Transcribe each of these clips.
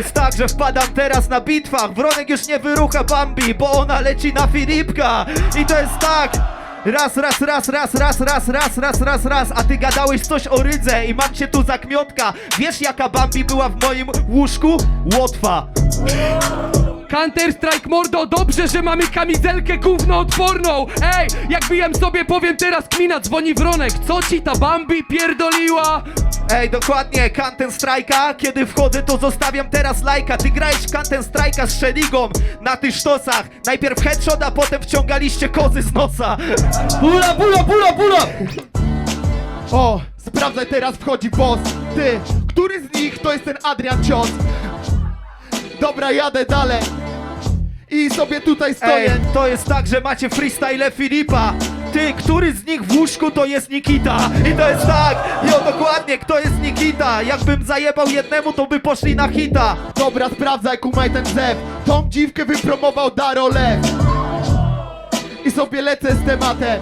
jest tak, że wpadam teraz na bitwach. Wronek już nie wyrucha Bambi, bo ona leci na Filipka. I to jest tak. Raz, raz, raz, raz, raz, raz, raz, raz, raz, raz. A ty gadałeś coś o rydze i mam cię tu za kmiotka Wiesz jaka Bambi była w moim łóżku? Łotwa Counter Strike mordo, dobrze, że mamy kamizelkę gówno odporną Ej, jak bijem sobie powiem teraz kmina, dzwoni wronek Co ci ta Bambi pierdoliła? Ej, dokładnie, Kanten Strajka Kiedy wchodzę, to zostawiam teraz lajka Ty grałeś w Kanten Strajka z Szeligą Na tych sztosach Najpierw headshot, a potem wciągaliście kozy z nosa Pula, pula, pula, pula! O, sprawdzaj teraz wchodzi boss. Ty, który z nich to jest ten Adrian Cios? Dobra, jadę dalej. I sobie tutaj stoję. Ej, to jest tak, że macie freestyle Filipa Ty, który z nich w łóżku to jest Nikita I to jest tak, jo dokładnie, kto jest Nikita Jakbym zajebał jednemu, to by poszli na hita Dobra, sprawdzaj, kumaj ten zew. Tą dziwkę wypromował Daro Lew. I sobie lecę z tematem.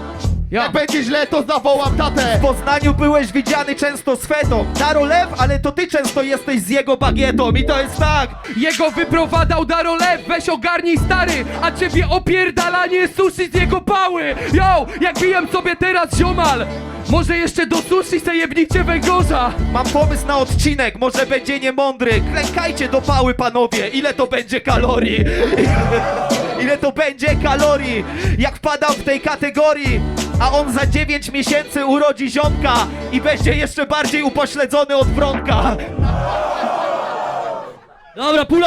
Ja. Jak będzie źle, to zawołam tatę. W Poznaniu byłeś widziany często z fetą. Daro lew, ale to ty często jesteś z jego bagietą. I to jest tak Jego wyprowadzał Darolew, weź ogarnij stary A ciebie opierdalanie sushi z jego pały. Yo, jak bijem sobie teraz ziomal. Może jeszcze do sushi se jebnijcie węgorza. Mam pomysł na odcinek, może będzie niemądry. Klękajcie do pały panowie, ile to będzie kalorii? Ile to będzie kalorii? Jak wpadam w tej kategorii A on za 9 miesięcy urodzi ziomka I będzie jeszcze bardziej upośledzony od Wronka. Dobra, pula